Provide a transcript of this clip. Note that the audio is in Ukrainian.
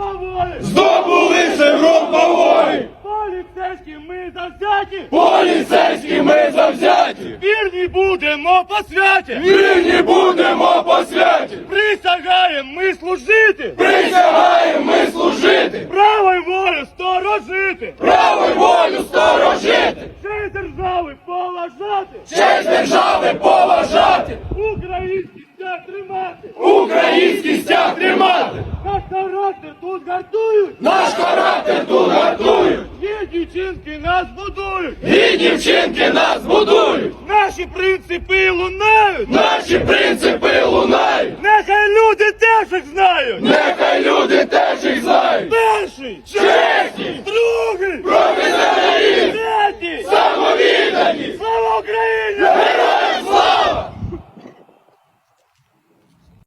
поволі! Здобули сером поволі! Поліцейські ми завзяті! Поліцейські ми завзяті! Вірні будемо по святі! Вірні будемо по святі! Присягаємо ми служити! Присягаємо ми служити! Правою волю сторожити! Правою волю сторожити! Честь держави поважати! Честь держави поважати! Український стяг тримати! Український стяг тримати! гартують! Наш характер тут гартують! Ні, дівчинки нас будують! Ні, дівчинки нас будують! Наші принципи лунають! Наші принципи лунають! Нехай люди теж їх знають! Нехай люди теж їх знають! Перший! Чесний! Другий! Професіоналізм! Третій! Самовідданість! Слава Україні!